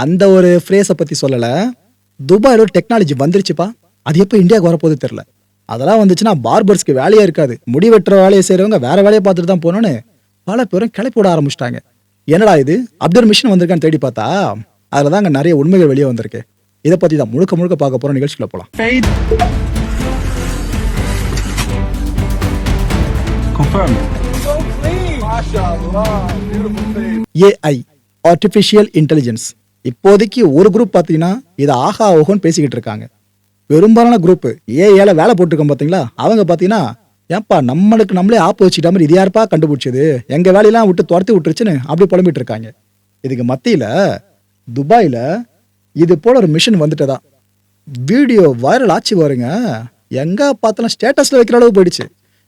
அந்த ஒரு ஃப்ரேஸை பத்தி சொல்லல. துபாயில் ஒரு டெக்னாலஜி வந்துருச்சுப்பா. அது எப்போ இந்தியாவுக்கு வரப்போகுது தெரில அதெல்லாம் வந்துச்சுன்னா பார்பர்ஸ்க்கு வேலையே இருக்காது. முடி வெட்டுற வேலையை செய்றவங்க வேற வேலையை பார்த்துட்டு தான் போகணும்னு பல பேரும் கிளப்பி விட ஆரம்பிச்சிட்டாங்க. என்னடா இது? அப்துல் மிஷின் வந்திருக்கான்னு தேடி பார்த்தா அதில் தாங்க நிறைய உண்மைகள் வெளியே வந்திருக்கு. இதை பத்தி தான் முழுக்க முழுக்க பார்க்க போலாம். Fade. Confirmed. AI artificial intelligence இப்போதைக்கு ஒரு குரூப் பார்த்தீங்கன்னா இதை ஆஹா ஓஹோன்னு பேசிக்கிட்டு இருக்காங்க. பெரும்பாலான குரூப் ஏஐல வேலை போட்டிருக்கோம் பார்த்தீங்களா? அவங்க பார்த்தீங்கன்னா ஏன்பா நம்மளுக்கு நம்மளே ஆப்பு வச்சுட்டா மாதிரி இது யாருப்பா கண்டுபிடிச்சது? எங்கள் வேலையெல்லாம் விட்டு துரத்தி விட்டுருச்சுன்னு அப்படி புலம்பிட்டு இருக்காங்க. இதுக்கு மத்தியில் துபாயில் இது போல் ஒரு மிஷின் வந்துட்டதா? வீடியோ வைரல் ஆச்சு வருங்க எங்கே பார்த்தாலும் ஸ்டேட்டஸில் வைக்கிற அளவு போயிடுச்சு.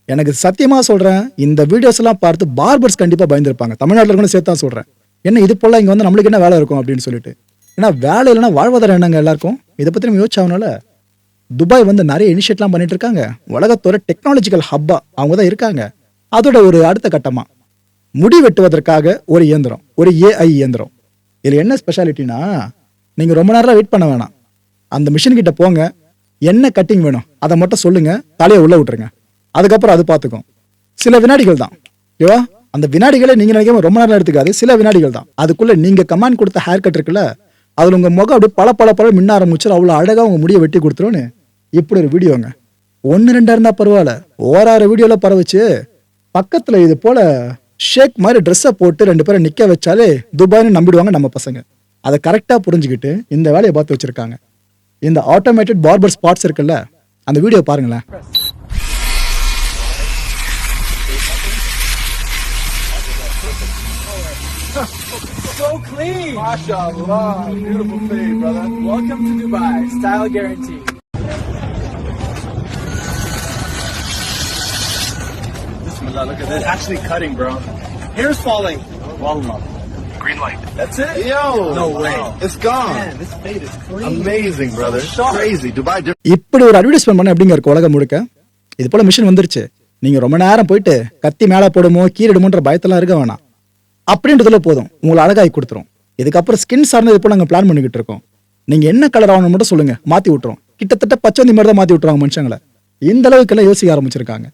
எனக்கு சத்தியமாக சொல்கிறேன் இந்த வீடியோஸ்லாம் பார்த்து பார்பர்ஸ் கண்டிப்பாக பயந்துருப்பாங்க. தமிழ்நாட்டில் இருக்கணும் சேர்த்து தான் சொல்கிறேன் என்ன இது போல் இங்கே வந்து நம்மளுக்கு என்ன வேலை இருக்கும் அப்படின்னு சொல்லிட்டு. ஏன்னா வேலை இல்லைன்னா வாழ்வாதாரம் என்னங்க எல்லாருக்கும்? இதை பற்றி நம்ம யோசிச்சாவனால துபாய் வந்து நிறைய இனிஷியேட்லாம் பண்ணிட்டு இருக்காங்க. உலகத்தோட டெக்னாலஜிக்கல் ஹப்பா அவங்க தான் இருக்காங்க. அதோட ஒரு அடுத்த கட்டமாக முடி வெட்டுவதற்காக ஒரு இயந்திரம் ஒரு ஏஐ இயந்திரம். இதில் என்ன ஸ்பெஷாலிட்டினா நீங்கள் ரொம்ப நேரம் வெயிட் பண்ண வேணாம். அந்த மிஷின் கிட்ட போங்க. என்ன கட்டிங் வேணும்? அதை மட்டும் சொல்லுங்க. தலையை உள்ளே விட்டுருங்க. அதுக்கப்புறம் அது பார்த்துக்கும். சில வினாடிகள் தான். ஓகேவா அந்த வினாடிகளை நீங்க நினைக்காம ரொம்ப நேரம் எடுத்துக்காது சில வினாடிகள் தான் அதுக்குள்ள நீங்க கமாண்ட் கொடுத்த ஹேர் கட் இருக்குல்ல அதுல உங்க முகம் அப்படியே பல பல பல மின்ன ஆரம்பிச்சிடும் அவ்வளவு அழகா உங்க முடியை வெட்டி கொடுத்துருன்னு இப்படி ஒரு வீடியோங்க. ஒன்று ரெண்டா இருந்தா பரவாயில்ல. ஓராறு வீடியோல பரவச்சு. பக்கத்துல இது போல ஷேக் மாதிரி ட்ரெஸ்ஸை போட்டு ரெண்டு பேரை நிக்க வச்சாலே துபாய்னு நம்பிடுவாங்க நம்ம பசங்க. அதை கரெக்டாக புரிஞ்சுக்கிட்டு இந்த வேலையை பார்த்து வச்சிருக்காங்க. இந்த ஆட்டோமேட்டட் பார்பர் ஸ்பாட்ஸ் இருக்குல்ல அந்த வீடியோ பாருங்களேன். Clean! MashaAllah. Beautiful fade, brother. Welcome to Dubai. Style guarantee. Bismillah, look at this. Actually cutting, bro. Hair's falling. Wallah. Green light. That's it? Yo, No way. It's gone. Man, this fade is clean. Amazing, brother. sharp. Crazy. Dubai different. இப்படி ஒரு advertisement பண்ண எப்படிங்க இருக்கு உலகம் முழுக்க இது போல machine வந்துருச்சு நீங்க ரொம்ப நேரம் போயிட்டு கத்தி மேல போடுமோ கீறிடுமோன்ற பயத்தெல்லாம் இருக்க வேணாம் அப்படின்றதுல போதும். உங்களை அழகாகி கொடுத்துரும். இதுக்கப்புறம் ஸ்கின் சார்ந்தது இப்போ நாங்கள் பிளான் பண்ணிக்கிட்டு இருக்கோம். நீங்கள் என்ன கலர் ஆகணும் மட்டும் சொல்லுங்கள் மாற்றி விட்டுரும். கிட்டத்தட்ட பச்சை மாதிரி தான் மாற்றி விட்டுருவாங்க மனுஷங்களை. இந்த அளவுக்கெல்லாம் யோசிக்க ஆரம்பிச்சிருக்காங்க.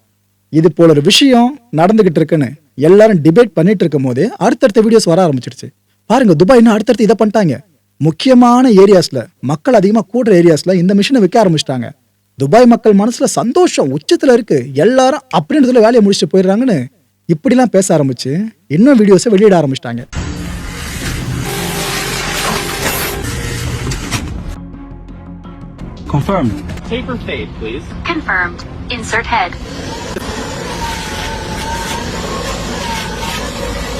இது போல ஒரு விஷயம் நடந்துகிட்டு இருக்குன்னு எல்லாரும் டிபேட் பண்ணிட்டு இருக்கும் போதே அடுத்தடுத்த வீடியோஸ் வர ஆரம்பிச்சிருச்சு. பாருங்க துபாய் இன்னும் அடுத்தடுத்து இதை பண்ணிட்டாங்க. முக்கியமான ஏரியாஸ்ல மக்கள் அதிகமாக கூடுற ஏரியாஸ்ல இந்த மிஷினை வைக்க ஆரம்பிச்சிட்டாங்க. துபாய் மக்கள் மனசுல சந்தோஷம் உச்சத்துல இருக்கு. எல்லாரும் அப்படின்றதுல வேலையை முடிச்சுட்டு போயிடுறாங்கன்னு இப்படிலாம் பேச ஆரம்பிச்சு இன்னும் வீடியோஸை வெளியிட ஆரம்பிச்சிட்டாங்க Confirmed. Taper fade, please. Confirmed. Insert head.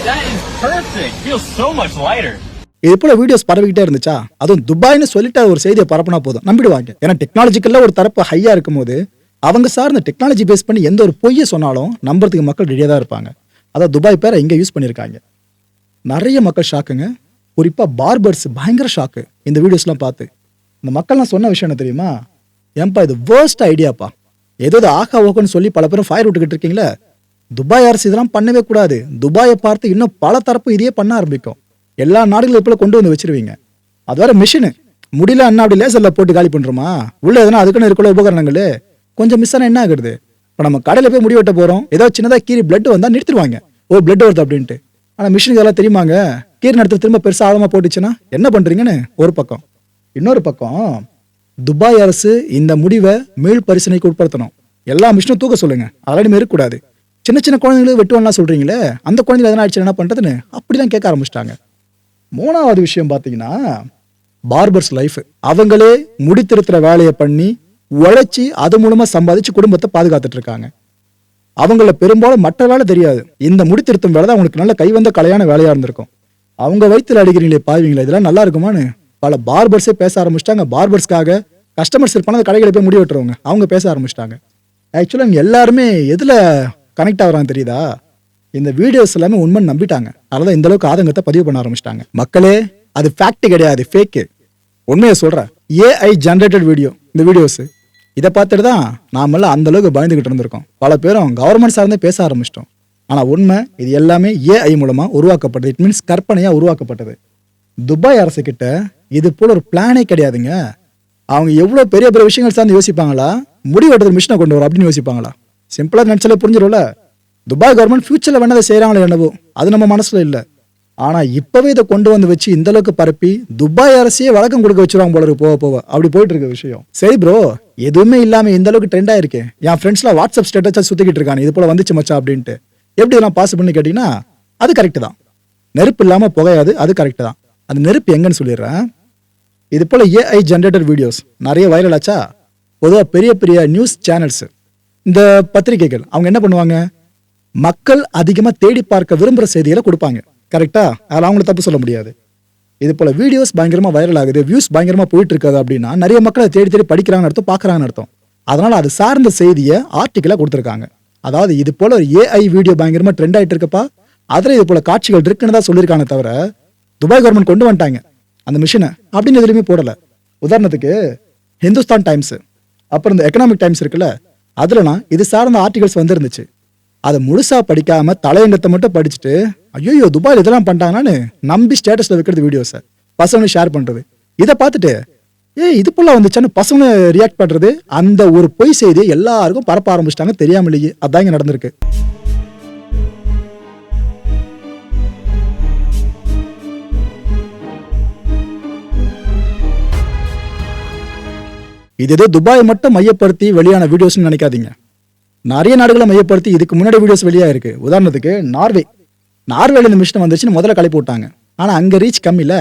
That is perfect. Feels so much lighter. இது போல வீடியோஸ் பரவிக்கிட்டே இருந்துச்சா அதுவும் துபாய்னு சொல்லிட்டு ஒரு செய்தியை பரப்புனா போதும் நம்பிடுவாங்க ஏன்னா டெக்னாலஜிக்கல்ல ஒரு தரப்பு ஹையா இருக்கும்போது அவங்க சார்ந்த டெக்னாலஜி பேஸ் பண்ணி எந்த ஒரு பொய்யை சொன்னாலும் நம்புறதுக்கு மக்கள் ரெடியாக தான் இருப்பாங்க. அதான் துபாய் பேரை இங்கே யூஸ் பண்ணியிருக்காங்க. நிறைய மக்கள் ஷாக்குங்க குறிப்பாக பார்பர்ஸ் பயங்கர ஷாக்கு இந்த வீடியோஸ்லாம் பார்த்து. இந்த மக்கள்லாம் சொன்ன விஷயம் என்ன தெரியுமா? ஏன்பா இது வேர்ஸ்ட் ஐடியாப்பா ஏதோ இது ஆகா ஓகோன்னு சொல்லி பல பேரும் ஃபயர் விட்டுக்கிட்டு இருக்கீங்களே? துபாய் அரசு இதெல்லாம் பண்ணவே கூடாது. துபாயை பார்த்து இன்னும் பல தரப்பு இதையே பண்ண ஆரம்பிக்கும். எல்லா நாடுகளும் இப்போ கொண்டு வந்து வச்சிருவீங்க. அது வேற மிஷினு முடியல அண்ணா அப்படி லேசரில் போட்டு காலி பண்ணுறோமா உள்ள எதனா அதுக்குன்னு இருக்குள்ள உபகரணங்கள்? கொஞ்சம் மிஸ் ஆனால் என்ன ஆகுறது? இப்போ நம்ம கடையில் போய் முடி வெட்ட போகிறோம் ஏதோ சின்னதாக கீறி பிளட் வந்தால் நிறுத்திடுவாங்க. ஓ பிளட் வருது அப்படின்ட்டு. ஆனால் மிஷினுக்கு இதெல்லாம் தெரியுமாங்க? கீரி நடத்துல திரும்ப பெருசாக ஆழமாக போட்டுச்சுன்னா என்ன பண்ணுறீங்கன்னு ஒரு பக்கம். இன்னொரு பக்கம் துபாய் அரசு இந்த முடிவை மீள் பரிசீலனைக்கு உட்படுத்தணும். எல்லா மிஷினும் தூக்க சொல்லுங்க. அதெல்லாம் இருக்கக்கூடாது. சின்ன சின்ன குழந்தைங்களுக்கு வெட்டுவான்லாம் சொல்கிறீங்களே அந்த குழந்தைங்க எதனா ஆயிடுச்சு என்ன பண்ணுறதுன்னு அப்படிலாம் கேட்க ஆரம்பிச்சிட்டாங்க. மூணாவது விஷயம் பார்த்தீங்கன்னா பார்பர்ஸ் லைஃப் அவங்களே முடி திருத்துற வேலையை பண்ணி உழைச்சி அது மூலமா சம்பாதிச்சு குடும்பத்தை பாதுகாத்துட்டு இருக்காங்க அவங்கள பெரும்பாலும் மற்ற வேலை தெரியாது. இந்த முடித்திருத்தும் வேலை தான் அவங்களுக்கு நல்ல கைவந்த கலையான வேலையா இருந்திருக்கும். அவங்க வயிற்றுல அடிக்கிறீங்களே பாவீங்களா இதெல்லாம் நல்லா இருக்குமான்னு? பல பார்பர்ஸே பேச ஆரம்பிச்சிட்டாங்க. பார்பர்ஸ்க்காக கஸ்டமர்ஸ் இருப்பான அந்த கடைகளை போய் முடி வெட்டுறவங்க அவங்க பேச ஆரம்பிச்சிட்டாங்க. ஆக்சுவலாக இங்கே எல்லாருமே எதில் கனெக்ட் ஆகிறாங்க தெரியுதா? இந்த வீடியோஸ் எல்லாமே உண்மை நம்பிட்டாங்க. அதனால இந்த அளவுக்கு ஆதங்கத்தை பதிவு பண்ண ஆரம்பிச்சிட்டாங்க. மக்களே அது ஃபேக்ட் கிடையாது ஃபேக்கு உண்மையை சொல்கிறேன் ஏஐ ஜென்ரேட்டட் வீடியோ இந்த வீடியோஸ் இதை பார்த்துட்டு தான் நாமெல்லாம் அந்த அளவுக்கு பயந்துகிட்டு இருந்திருக்கோம். பல பேரும் கவர்மெண்ட் சார்ந்தே பேச ஆரம்பிச்சிட்டோம். ஆனால் உண்மை இது எல்லாமே ஏஐ மூலமாக உருவாக்கப்பட்டது. இட் மீன்ஸ் கற்பனையாக உருவாக்கப்பட்டது. துபாய் அரசுக்கிட்ட இது போல் ஒரு பிளானே கிடையாதுங்க. அவங்க எவ்வளோ பெரிய பெரிய விஷயங்கள் சார்ந்து யோசிப்பாங்களா? முடிவெட்டுறது மிஷினை கொண்டு வரும் அப்படின்னு யோசிப்பாங்களா? சிம்பிளாக நினச்சாலே புரிஞ்சிடும்ல துபாய் கவர்மெண்ட் ஃபியூச்சரில் வேணதை செய்கிறாங்களோ என்னவோ? அது நம்ம மனசில் இல்லை. ஆனால் இப்போவே இதை கொண்டு வந்து வச்சு இந்த அளவுக்கு பரப்பி துபாய் அரசையே வழக்கம் கொடுக்க வச்சிருவாங்க போல போக போக. அப்படி போயிட்டு இருக்க விஷயம். சரி ப்ரோ எதுவுமே இல்லாமல் இந்த அளவுக்கு ட்ரெண்ட் ஆயிருக்கு. என் ஃப்ரெண்ட்ஸ்லாம் வாட்ஸ்அப் ஸ்டேட்டஸாக சுற்றிக்கிட்டு இருக்காங்க இது போல வந்துச்சு மச்சா அப்படின்ட்டு. எப்படி இதெல்லாம் பாஸ் பண்ணி கேட்டிங்கன்னா அது கரெக்டு தான். நெருப்பு இல்லாமல் புகையாது அது கரெக்டு தான். அந்த நெருப்பு எங்கன்னு சொல்லிடுறேன். இது போல ஏஐ ஜென்ரேட்டர் வீடியோஸ் நிறைய வைரல் ஆச்சா? பொதுவாக பெரிய பெரிய நியூஸ் சேனல்ஸ் இந்த பத்திரிகைகள் அவங்க என்ன பண்ணுவாங்க? மக்கள் அதிகமாக தேடி பார்க்க விரும்புகிற செய்திகளை கொடுப்பாங்க. கரெக்டாக அதில் அவங்கள தப்பு சொல்ல முடியாது. இது போல் வீடியோஸ் பயங்கரமாக வைரல் ஆகுது வியூஸ் பயங்கரமாக போயிட்டு இருக்காது அப்படின்னா நிறைய மக்கள் அதை தேடி தேடி படிக்கிறாங்கன்னு அர்த்தம் பார்க்குறாங்கன்னு அர்த்தம். அதனால் அது சார்ந்த செய்தியை ஆர்டிக்கலாக கொடுத்துருக்காங்க. அதாவது இது போல் ஒரு ஏஐ வீடியோ பயங்கரமாக ட்ரெண்ட் ஆகிட்டு இருக்கப்பா அதில் இது போல் காட்சிகள் இருக்குன்னு தான் சொல்லியிருக்காங்க தவிர துபாய் கவர்மெண்ட் கொண்டு வந்துட்டாங்க அந்த மிஷினை அப்படின்னு எதுலையுமே போடலை. உதாரணத்துக்கு ஹிந்துஸ்தான் டைம்ஸு அப்புறம் இந்த எக்கனாமிக் டைம்ஸ் இருக்குல்ல அதுலலாம் இது சார்ந்த ஆர்டிகல்ஸ் வந்துருந்துச்சு. அதை முழுசாக படிக்காமல் தலையங்கத்தை மட்டும் படிச்சுட்டு ஐயோ துபாயில் இதெல்லாம் பண்ணிட்டாங்கன்னு நம்பி ஸ்டேட்டஸில் வைக்கிறது வீடியோஸை பசங்களும் ஷேர் பண்ணுறது இதை பார்த்துட்டு ஏய் இது போல வந்துச்சான்னு பசங்க ரியாக்ட் பண்ணுறது அந்த ஒரு பொய் செய்தி எல்லாருக்கும் பரப்ப ஆரம்பிச்சிட்டாங்க தெரியாமலேயே அதான் இங்கே நடந்திருக்கு. இது ஏதோ துபாய் மட்டும் மையப்படுத்தி வெளியான வீடியோஸ்னு நினைக்காதீங்க. நிறைய நாடுகளை மையப்படுத்தி இதுக்கு முன்னாடி வீடியோஸ் வெளியாக இருக்கு உதாரணத்துக்கு நார்வே. நார்வேல இந்த மிஷின் வந்துச்சுன்னு முதல்ல கலைப்பு விட்டாங்க. ஆனால் அங்கே ரீச் கம்மியில.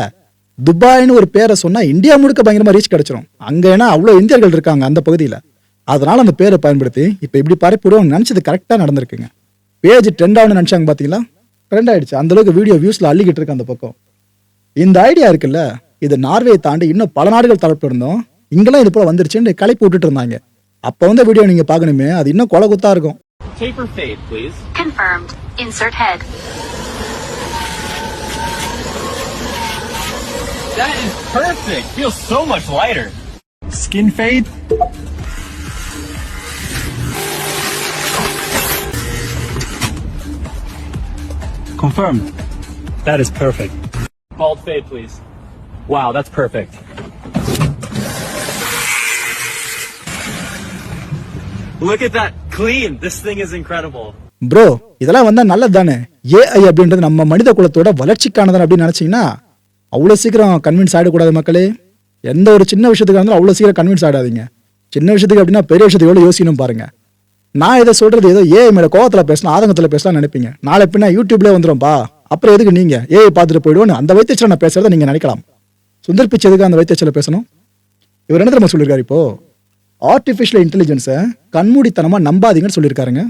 துபாய்னு ஒரு பேரை சொன்னால் இந்தியா முழுக்க பயங்கரமாக ரீச் கிடச்சிரும். அங்கே ஏன்னா அவ்வளோ இந்தியர்கள் இருக்காங்க அந்த பகுதியில். அதனால் அந்த பேரை பயன்படுத்தி இப்போ இப்படி பரப்பிடுவோம் நினச்சது கரெக்டாக நடந்திருக்குங்க. பேஜ் ட்ரெண்ட் ஆகணும்னு நினைச்சாங்க பார்த்தீங்களா ட்ரெண்ட் ஆகிடுச்சு அந்தளவுக்கு வீடியோ வியூஸில் அள்ளிக்கிட்டு இருக்கு அந்த பக்கம். இந்த ஐடியா இருக்குல்ல இது நார்வேயை தாண்டி இன்னும் பல நாடுகள் தரப்பு இருந்தோம். இங்கெல்லாம் இது போல் வந்துருச்சுன்னு கலைப்பு விட்டுட்டு இருந்தாங்க. அப்போ வந்து வீடியோ நீங்கள் பார்க்கணுமே அது இன்னும் கொலை குத்தாக இருக்கும். Taper fade, please. Confirmed. Insert head. That is perfect. Feels so much lighter. Skin fade. Confirmed. That is perfect. Bald fade, please. Wow, that's perfect. Look at that. Clean. This thing is incredible. Bro இதெல்லாம் வந்தா நல்லது தானே AI அப்படின்றது நம்ம மனித குலத்தோட வளர்ச்சிக்கானதான் அப்படின்னு நினைச்சீங்கன்னா அவ்வளோ சீக்கிரம் கன்வின்ஸ் ஆகிடக்கூடாது மக்களே. எந்த ஒரு சின்ன விஷயத்துக்கு இருந்தாலும் அவ்வளோ சீக்கிரம் கன்வின்ஸ் ஆகாதீங்க. சின்ன விஷயத்துக்கு அப்படின்னா பெரிய விஷயத்துக்கு எவ்வளோ யோசிக்கணும் பாருங்க. நான் இதை சொல்றது ஏதோ ஏஐ மேல கோவத்தில் பேசலாம் ஆதங்கத்தில் பேசலாம் நினைப்பீங்க. நாளை எப்படின்னா யூடியூப்லேயே வந்துரும்பா அப்புறம் எதுக்கு நீங்க? ஏஐ பார்த்துட்டு போயிடுவோன்னு அந்த வைத்தியத்தில் நான் பேசுறதை நீங்க நினைக்கலாம். சுந்தர் பிச்சை எதுக்கு அந்த வைத்தியத்தில் பேசணும்? இவர் என்ன திரும்ப சொல்லியிருக்காரு இப்போ? ஆர்டிஃபிஷியல் இன்டெலிஜென்ஸை கண்மூடித்தனமாக நம்பாதீங்கன்னு சொல்லியிருக்காருங்க.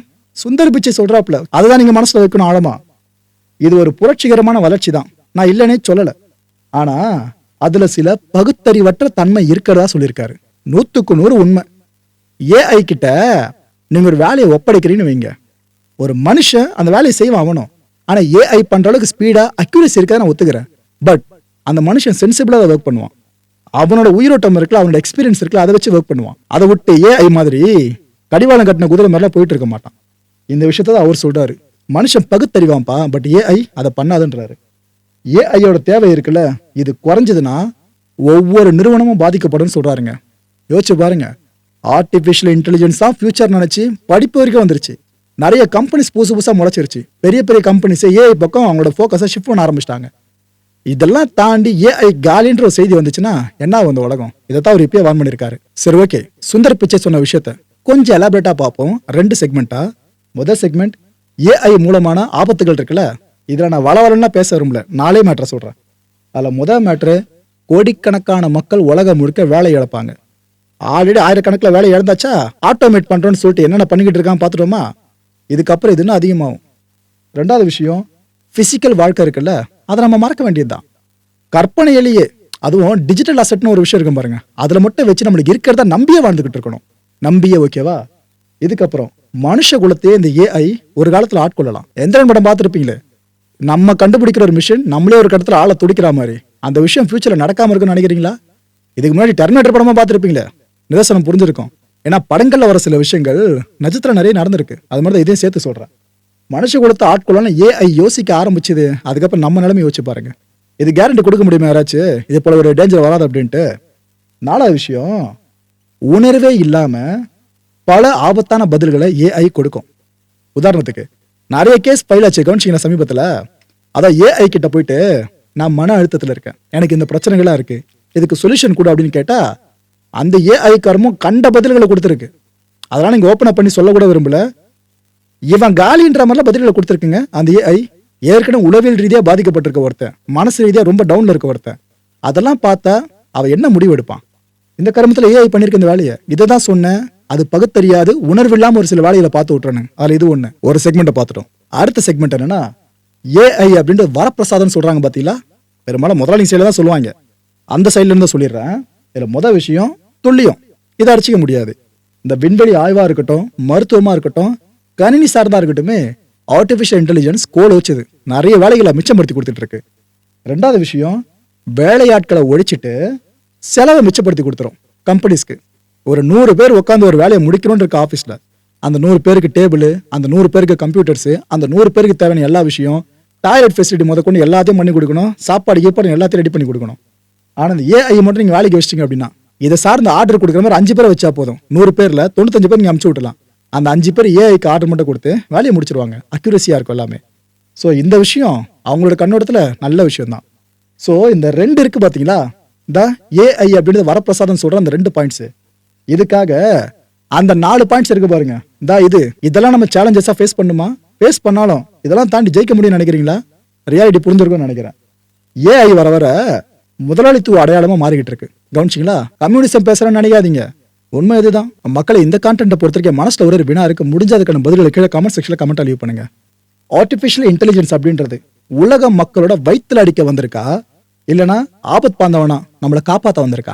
சுந்தர் பிச்சை சொல்கிறாப்புல அதுதான் நீங்கள் மனசில் வைக்கணும் ஆழமா. இது ஒரு புரட்சிகரமான வளர்ச்சி தான் நான் இல்லைன்னே சொல்லலை. ஆனால் அதில் சில பகுத்தறிவற்ற தன்மை இருக்கிறதா சொல்லியிருக்காரு. நூற்றுக்கு நூறு உண்மை. ஏஐ கிட்ட நீங்கள் ஒரு வேலையை ஒப்படைக்கிறீன்னு வைங்க. ஒரு மனுஷன் அந்த வேலையை செய்வான் அவனும். ஆனால் ஏஐ பண்ணுற அளவுக்கு ஸ்பீடாக அக்யூரசி இருக்கதை நான் ஒத்துக்கிறேன். பட் அந்த மனுஷன் சென்சிபிளாக அதை ஒர்க் பண்ணுவான். அவனோட உயிரோட்டம் இருக்குல்ல அவனோட எக்ஸ்பீரியன்ஸ் இருக்குல்ல அதை வச்சு ஒர்க் பண்ணுவான். அதை விட்டு ஏஐ மாதிரி கடிவாளம் கட்டின குதிரை மாதிரிலாம் போயிட்டு இருக்க மாட்டான். இந்த விஷயத்த தான் அவர் சொல்றாரு. மனுஷன் பகுத்தறிவான்ப்பா பட் ஏஐ அதை பண்ணாதுன்றாரு. ஏஐயோட தேவை இருக்குல்ல இது குறைஞ்சதுன்னா ஒவ்வொரு நிறுவனமும் பாதிக்கப்படும் சொல்றாருங்க. யோசிச்சு பாருங்க. ஆர்டிஃபிஷியல் இன்டெலிஜென்ஸ் தான் ஃபியூச்சர் நினைச்சு படிப்பு வரைக்கும் வந்துருச்சு. நிறைய கம்பெனிஸ் புதுசு புதுசாக முளைச்சிருச்சு. பெரிய பெரிய கம்பெனிஸ் ஏஐ பக்கம் அவங்களோட ஃபோக்கஸை ஷிஃப்ட் பண்ண ஆரம்பிச்சிட்டாங்க. இதெல்லாம் தாண்டி ஏஐ காலின்ற ஒரு செய்தி வந்துச்சுன்னா என்ன வந்த உலகம்? இதைத்தான் அவர் இப்பயே வான் பண்ணியிருக்காரு. சரி ஓகே சுந்தர் பிச்சை சொன்ன விஷயத்த கொஞ்சம் எலாபரேட்டா பார்ப்போம். ரெண்டு செக்மெண்ட்டா முதல் செக்மெண்ட் ஏஐ மூலமான ஆபத்துகள் இருக்குல்ல இதில் நான் வளவலன்னா பேச விரும்பல. நாளே மேட்ரை சொல்கிறேன் அதில் முதல் மேட்ரு கோடிக்கணக்கான மக்கள் உலகம் முழுக்க வேலை இழப்பாங்க. ஆல்ரெடி ஆயிரக்கணக்கில் வேலை இழந்தாச்சா? ஆட்டோமேட் பண்ணுறோன்னு சொல்லிட்டு என்னென்ன பண்ணிக்கிட்டு இருக்கான் பார்த்துட்டோமா? இதுக்கப்புறம் இது இன்னும் அதிகமாகும். ரெண்டாவது விஷயம் ஃபிசிக்கல் வாழ்க்கை இருக்குல்ல அதை நம்ம மறக்க வேண்டியது தான் கற்பனையிலேயே அதுவும் டிஜிட்டல் அசெட்னு ஒரு விஷயம் இருக்கும் பாருங்க. அதில் மட்டும் வச்சு நம்மளுக்கு இருக்கிறத நம்பியே வாழ்ந்துகிட்டு இருக்கணும். நம்பியே ஓகேவா இதுக்கப்புறம் மனுஷ குலத்தையே இந்த ஏஐ ஒரு காலத்தில் ஆட்கொள்ளலாம். எந்திரன் படம் பார்த்துருப்பீங்களே? நம்ம கண்டுபிடிக்கிற ஒரு மிஷின் நம்மளே ஒரு கடத்துல ஆளை துடிக்கிற மாதிரி. அந்த விஷயம் ஃபியூச்சரில் நடக்காமல் இருக்குன்னு நினைக்கிறீங்களா? இதுக்கு முன்னாடி டெர்மினேட்டர் படமாக பார்த்துருப்பீங்களே? நிதர்சனம் புரிஞ்சிருக்கும். ஏன்னா படங்களில் வர சில விஷயங்கள் நட்சத்திரம் நிறைய நடந்திருக்கு. அது மாதிரி தான் இதையும் சேர்த்து சொல்கிறேன் மனுஷ குலத்தை ஆட்கொள்ளலாம் ஏஐ யோசிக்க ஆரம்பிச்சது. அதுக்கப்புறம் நம்ம நிலைமை யோசிச்சு பாருங்க. இது கேரண்டி கொடுக்க முடியுமா யாராச்சும் இது போல ஒரு டேஞ்சர் வராது அப்படின்ட்டு. நாலாவது விஷயம் உணர்வே இல்லாம பல ஆபத்தான பதில்களை ஏஐ கொடுக்கும். உதாரணத்துக்கு நிறைய கேஸ் ஃபைல் ஆச்சு கவனிச்சிங்கன்னா சமீபத்தில்? அதான் ஏஐ கிட்ட போயிட்டு நான் மன அழுத்தத்தில் இருக்கேன். எனக்கு இந்த பிரச்சனைகளாக இருக்கு. இதுக்கு சொல்யூஷன் கூட அப்படின்னு கேட்டால் அந்த ஏஐ காரமும் கண்ட பதில்களை கொடுத்துருக்கு. அதெல்லாம் நீங்கள் ஓப்பன் பண்ணி சொல்லக்கூட விரும்பல. இவன் காலின்ற மாதிரிலாம் பதில்களை கொடுத்துருக்குங்க. அந்த ஏஐ ஏற்கனவே உளவியல் ரீதியாக பாதிக்கப்பட்டிருக்க ஒருத்தன். மனசு ரீதியாக ரொம்ப டவுனில் இருக்க ஒருத்தன். அதெல்லாம் பார்த்தா அவன் என்ன முடிவு எடுப்பான் இந்த கருமத்தில் ஏஐ பண்ணியிருக்க இந்த வேலையை. இதை தான் சொன்னேன். அது பகுத்தறியாது உணர்வு ஒரு சில வேலைகளை பார்த்து விட்டுறானு அதில் இது ஒன்று ஒரு செக்மெண்ட்டை பார்த்துட்டோம். அடுத்த செக்மெண்ட் என்னன்னா ஏஐ அப்படின்ற வரப்பிரசாதம்னு சொல்றாங்க பார்த்தீங்களா பெரும்பாலும் முதலாளி சைடில் தான் சொல்லுவாங்க. அந்த சைட்ல இருந்து சொல்லிடுறேன். இதில் மொதல் விஷயம் துல்லியம். இதை அடிச்சிக்க முடியாது. இந்த விண்வெளி ஆய்வாக இருக்கட்டும் மருத்துவமாக இருக்கட்டும் கணினி சார்ந்தா இருக்கட்டுமே ஆர்டிஃபிஷியல் இன்டெலிஜென்ஸ் கோல் வச்சது. நிறைய வேலைகளை மிச்சப்படுத்தி கொடுத்துட்டு இருக்கு ரெண்டாவது விஷயம் வேலையாட்களை ஒழிச்சிட்டு செலவை மிச்சப்படுத்தி கொடுத்துரும் கம்பெனிஸ்க்கு ஒரு நூறு பேர் உட்காந்து ஒரு வேலையை முடிக்கணும்னு இருக்க ஆஃபீஸில் அந்த நூறு பேருக்கு டேபிள் அந்த நூறு பேருக்கு கம்ப்யூட்டர்ஸ் அந்த நூறு பேருக்கு தேவையான எல்லா விஷயம் டாய்லெட் ஃபெசிலிட்டி முத கொண்டு எல்லாத்தையும் பண்ணி கொடுக்கணும் சாப்பாடு கீப்பாடு எல்லாத்தையும் ரெடி பண்ணி கொடுக்கணும். ஆனால் இந்த ஏஐ மட்டும் நீங்கள் வேலைக்கு வச்சிட்டிங்க அப்படின்னா இதை சார்ந்த ஆர்டர் கொடுக்குற மாதிரி அஞ்சு பேரை வச்சா போதும். நூறு பேரில் தொண்ணூத்தஞ்சு பேர் நீங்கள் அமுச்சு விட்டலாம் அந்த அஞ்சு பேர் ஏஐக்கு ஆர்டர் மட்டும் கொடுத்து வேலையை முடிச்சிருவாங்க. அக்யூரஸியாக இருக்கும் எல்லாமே. ஸோ இந்த விஷயம் அவங்களோட கண்ணோட்டத்தில் நல்ல விஷயம் தான் ஸோ இந்த ரெண்டு இருக்குது பார்த்தீங்களா இந்த ஏஐ அப்படின்றது வரப்பிரசாதம் சொல்கிற அந்த ரெண்டு பாயிண்ட்ஸு இதுக்காக அந்த நாலு பாயிண்ட்ஸ் இருக்கு பாருங்க. இந்த இது. இதெல்லாம் நம்ம சேலஞ்சஸாக ஃபேஸ் பண்ணுமா? ஃபேஸ் பண்ணாலும் இதெல்லாம் தாண்டி ஜெயிக்க முடியும்னு நினைக்கிறீங்களா? ரியாலிட்டி புரிஞ்சிருக்கும்னு நினைக்கிறேன். ஏஐ வர வர முதலாளித்துவ அடையாளமாக மாறிக்கிட்டு இருக்கு. கவனிச்சிங்களா? கம்யூனிசம் பேசுகிறேன்னு நினைக்காதீங்க. உண்மை இதுதான். மக்களை இந்த கான்டென்ட்டை பொறுத்த வரைக்கும் மனசில் ஒரு வினா இருக்கு. முடிஞ்ச அதுக்கான பதில்களை கீழே கமெண்ட் செக்ஷனில் கமெண்ட் லீவ் பண்ணுங்க. ஆர்டிஃபிஷியல் இன்டெலிஜென்ஸ் அப்படின்றது உலக மக்களோட வயிற்றுல அடிக்க வந்திருக்கா? இல்லைனா ஆபத் பாந்தவனா நம்மளை காப்பாற்ற வந்திருக்கா?